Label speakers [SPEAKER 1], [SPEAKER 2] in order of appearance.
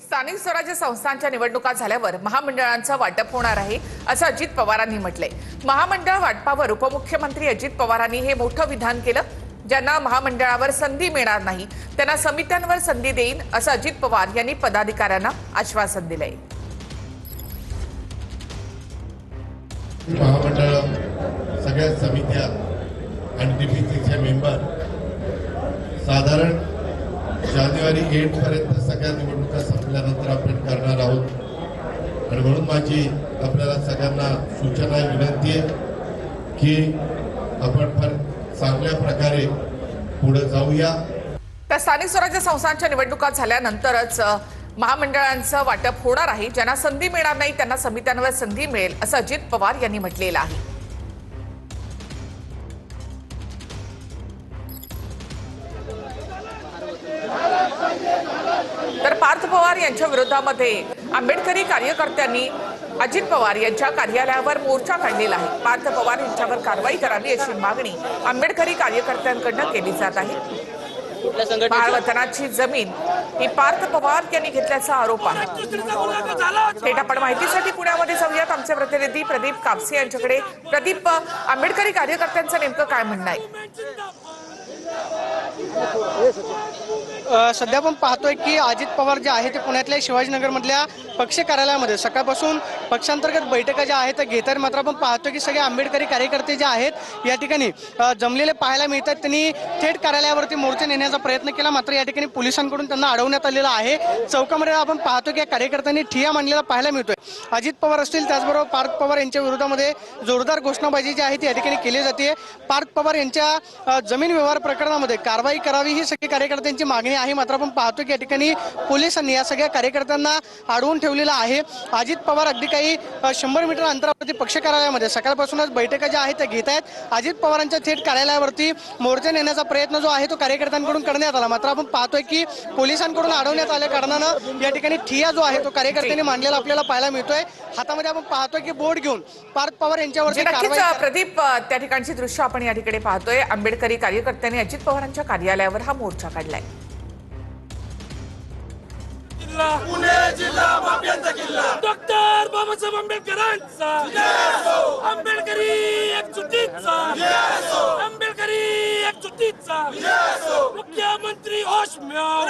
[SPEAKER 1] स्थानिक स्वराज्य संस्थांच्या निवडणुका झाल्यावर महामंडळांचं वाटप होणार आहे असं अजित पवारांनी म्हटलंय. महामंडळ वाटपावर उपमुख्यमंत्री अजित पवारांनी हे मोठं विधान केलं ज्यांना महामंडळावर संधी मिळणार नाही त्यांना समित्यांवर संधी देईन असं अजित पवार यांनी पदाधिकाऱ्यांना आश्वासन दिलंय.
[SPEAKER 2] महामंडळ सगळ्या समित्या आणि डीपीसीचे मेंबर साधारण जानेवारी एट पर्यंत सगळ्या निवडणुका संपल्यानंतर आपण करणार आहोत. आणि म्हणून माझी आपल्याला सगळ्यांना सूचना विनंती आहे की आपण फार चांगल्या प्रकारे पुढे जाऊया.
[SPEAKER 1] त्या स्थानिक स्वराज्य संस्थांच्या निवडणुका झाल्यानंतरच महामंडळांचं वाटप होणार आहे. ज्यांना संधी मिळणार नाही त्यांना समित्यांवर संधी मिळेल असं अजित पवार यांनी म्हटलेलं आहे. पार्थ पवार यांच्या विरोधामध्ये आंबेडकरी कार्यकर्त्यांनी अजित पवार यांच्या कार्यालयावर मोर्चा काढलेला आहे. पार्थ पवार यांच्यावर कारवाई करावी अशी मागणी आंबेडकरी कार्यकर्त्यांकडनं केली जात आहे. बाळवतनाची जमीन ही पार्थ पवार यांनी घेतल्याचा आरोप आहे. थेट आपण माहितीसाठी पुण्यामध्ये जाऊयात. आमचे प्रतिनिधी प्रदीप कापसे यांच्याकडे. प्रदीप आंबेडकरी कार्यकर्त्यांचं नेमकं काय म्हणणं आहे?
[SPEAKER 3] सध्या आपण पाहतोय की अजित पवार जे आहे ते पुण्यातल्या शिवाजीनगरमधल्या पक्ष कार्यालयामध्ये. सकाळपासून पक्षांतर्गत बैठका ज्या आहेत त्या आहेत मात्र आपण पाहतोय की सगळे आंबेडकरी कार्यकर्ते जे आहेत या ठिकाणी जमलेले पाहायला मिळतात. त्यांनी थेट कार्यालयावरती मोर्चे नेण्याचा प्रयत्न केला मात्र या ठिकाणी पोलिसांकडून त्यांना अडवण्यात आलेला आहे. चौकामध्ये आपण पाहतो की या कार्यकर्त्यांनी ठिया मांडलेला पाहायला मिळतोय. अजित पवार असतील त्याचबरोबर पार्थ पवार यांच्या विरोधामध्ये जोरदार घोषणाबाजी जी आहे ती या ठिकाणी केली जाते. पार्थ पवार यांच्या जमीन व्यवहार प्रकरणामध्ये कारवाई करावी ही सगळी कार्यकर्त्यांची मागणी आहे. मात्र आपण पाहतो की या ठिकाणी पोलिसांनी या सगळ्या कार्यकर्त्यांना अडवून ठेवलेलं आहे. अजित पवार अगदी काही शंभर मीटर अंतरावरती पक्ष कार्यालयामध्ये सकाळपासूनच बैठका ज्या आहेत त्या घेत आहेत. अजित पवारांच्या थेट कार्यालयावरती मोर्चे नेण्याचा प्रयत्न जो आहे तो कार्यकर्त्यांकडून करण्यात आला. मात्र आपण पाहतोय की पोलिसांकडून अडवण्यात आल्या कारणानं या ठिकाणी ठिया जो आहे तो कार्यकर्त्यांनी मांडलेला आपल्याला पाहायला मिळतोय. हातामध्ये आपण पाहतोय की बोर्ड घेऊन पार्थ पवार यांच्यावरती कारवाई
[SPEAKER 1] प्रदीप त्या ठिकाणची दृश्य आपण या ठिकाणी पाहतोय. आंबेडकरी कार्यकर्त्यांनी अजित पवारांच्या कार्यालयावर हा मोर्चा काढलाय.
[SPEAKER 4] जिल्हा. पुणे जिल्हा माफ्यांचा किल्ला. डॉक्टर बाबासाहेब आंबेडकरांचा. आंबेडकरी एकजुटीचा आंबेडकरी एकजुटीचा मुख्यमंत्री होश म्याव